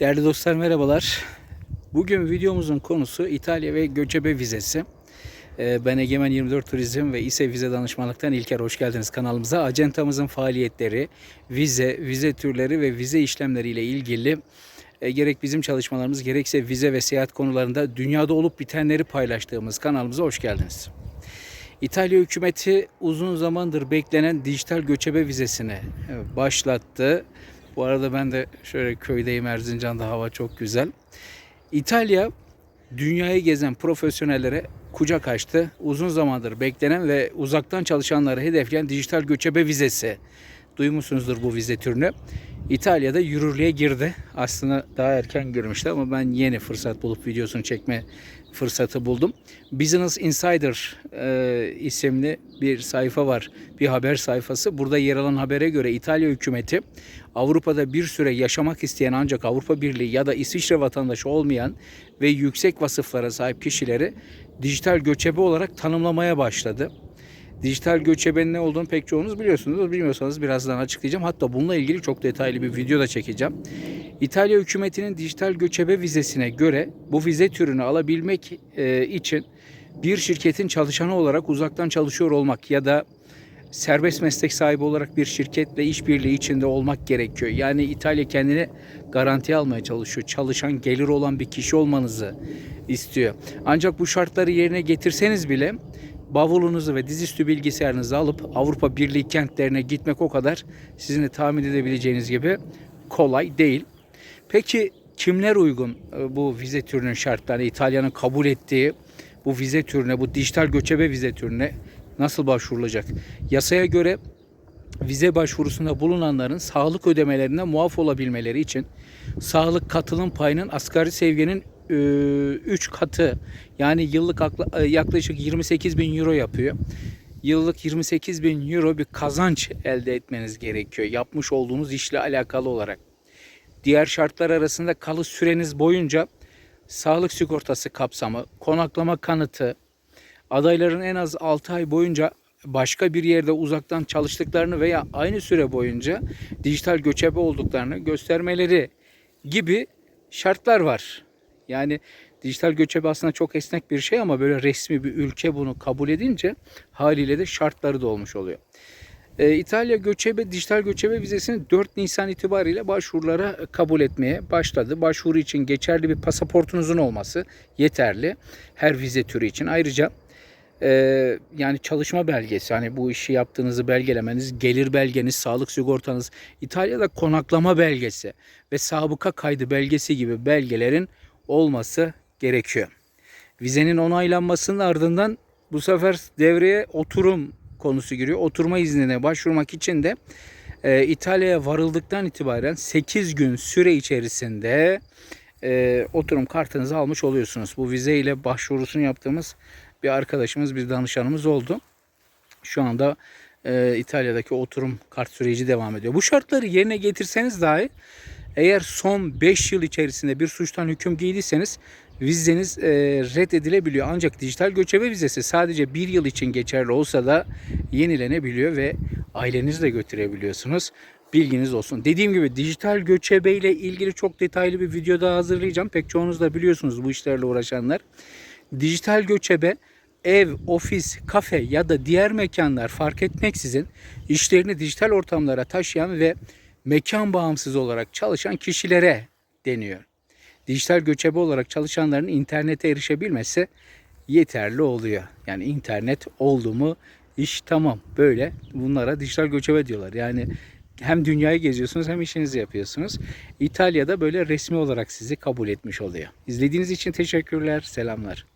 Değerli dostlar merhabalar. Bugün videomuzun konusu İtalya ve göçebe vizesi. Ee, Ben Egemen 24 Turizm ve İSE Vize Danışmanlık'tan İlker hoş geldiniz kanalımıza. Acentamızın faaliyetleri, vize, vize türleri ve vize işlemleri ile ilgili e, gerek bizim çalışmalarımız gerekse vize ve seyahat konularında dünyada olup bitenleri paylaştığımız kanalımıza hoş geldiniz. İtalya hükümeti uzun zamandır beklenen dijital göçebe vizesini e, başlattı. Bu arada ben de şöyle köydeyim Erzincan'da hava çok güzel. İtalya dünyayı gezen profesyonellere kucak açtı. Uzun zamandır beklenen ve uzaktan çalışanları hedefleyen dijital göçebe vizesi. Duymuşsunuzdur bu vize türünü. İtalya'da yürürlüğe girdi. Aslında daha erken girmişti ama ben yeni fırsat bulup videosunu çekme fırsatı buldum. Business Insider e, isimli bir sayfa var. Bir haber sayfası. Burada yer alan habere göre İtalya hükümeti Avrupa'da bir süre yaşamak isteyen ancak Avrupa Birliği ya da İsviçre vatandaşı olmayan ve yüksek vasıflara sahip kişileri dijital göçebe olarak tanımlamaya başladı. Dijital göçebenin ne olduğunu pek çoğunuz biliyorsunuz. Bilmiyorsanız birazdan açıklayacağım. Hatta bununla ilgili çok detaylı bir video da çekeceğim. İtalya hükümetinin dijital göçebe vizesine göre bu vize türünü alabilmek e, için bir şirketin çalışanı olarak uzaktan çalışıyor olmak ya da serbest meslek sahibi olarak bir şirketle işbirliği içinde olmak gerekiyor. Yani İtalya kendini garantiye almaya çalışıyor. Çalışan, gelir olan bir kişi olmanızı istiyor. Ancak bu şartları yerine getirseniz bile bavulunuzu ve dizüstü bilgisayarınızı alıp Avrupa Birliği kentlerine gitmek o kadar sizin tahmin edebileceğiniz gibi kolay değil. Peki kimler uygun e, bu vize türünün şartlarına, İtalya'nın kabul ettiği bu vize türüne, bu dijital göçebe vize türüne nasıl başvurulacak? Yasaya göre vize başvurusunda bulunanların sağlık ödemelerine muaf olabilmeleri için sağlık katılım payının asgari seviyenin 3 katı yani yıllık e, yaklaşık 28 bin euro yapıyor. Yıllık 28 bin euro bir kazanç elde etmeniz gerekiyor yapmış olduğunuz işle alakalı olarak. Diğer şartlar arasında kalış süreniz boyunca sağlık sigortası kapsamı, konaklama kanıtı, adayların en az 6 ay boyunca başka bir yerde uzaktan çalıştıklarını veya aynı süre boyunca dijital göçebe olduklarını göstermeleri gibi şartlar var. Yani dijital göçebe aslında çok esnek bir şey ama böyle resmi bir ülke bunu kabul edince haliyle de şartları da olmuş oluyor. Ee, İtalya göçebe dijital göçebe vizesini 4 Nisan itibariyle başvurulara kabul etmeye başladı. Başvuru için geçerli bir pasaportunuzun olması yeterli her vize türü için. Ayrıca e, yani çalışma belgesi hani bu işi yaptığınızı belgelemeniz, gelir belgeniz, sağlık sigortanız, İtalya'da konaklama belgesi ve sabıka kaydı belgesi gibi belgelerin olması gerekiyor. Vizenin onaylanmasının ardından bu sefer devreye oturum konusu giriyor. Oturma iznine başvurmak için de e, İtalya'ya varıldıktan itibaren 8 gün süre içerisinde e, oturum kartınızı almış oluyorsunuz. Bu vize ile başvurusunu yaptığımız bir arkadaşımız, bir danışanımız oldu. Şu anda e, İtalya'daki oturum kart süreci devam ediyor. Bu şartları yerine getirseniz dahi eğer son 5 yıl içerisinde bir suçtan hüküm giydiyseniz vizeniz e, reddedilebiliyor. Ancak dijital göçebe vizesi sadece bir yıl için geçerli olsa da yenilenebiliyor ve ailenizi de götürebiliyorsunuz. Bilginiz olsun. Dediğim gibi dijital göçebe ile ilgili çok detaylı bir video daha hazırlayacağım. Pek çoğunuz da biliyorsunuz bu işlerle uğraşanlar. Dijital göçebe ev, ofis, kafe ya da diğer mekanlar fark etmeksizin işlerini dijital ortamlara taşıyan ve mekan bağımsız olarak çalışan kişilere deniyor. Dijital göçebe olarak çalışanların internete erişebilmesi yeterli oluyor. Yani internet oldu mu iş tamam. Böyle bunlara dijital göçebe diyorlar. Yani hem dünyayı geziyorsunuz hem işinizi yapıyorsunuz. İtalya'da böyle resmi olarak sizi kabul etmiş oluyor. İzlediğiniz için teşekkürler. Selamlar.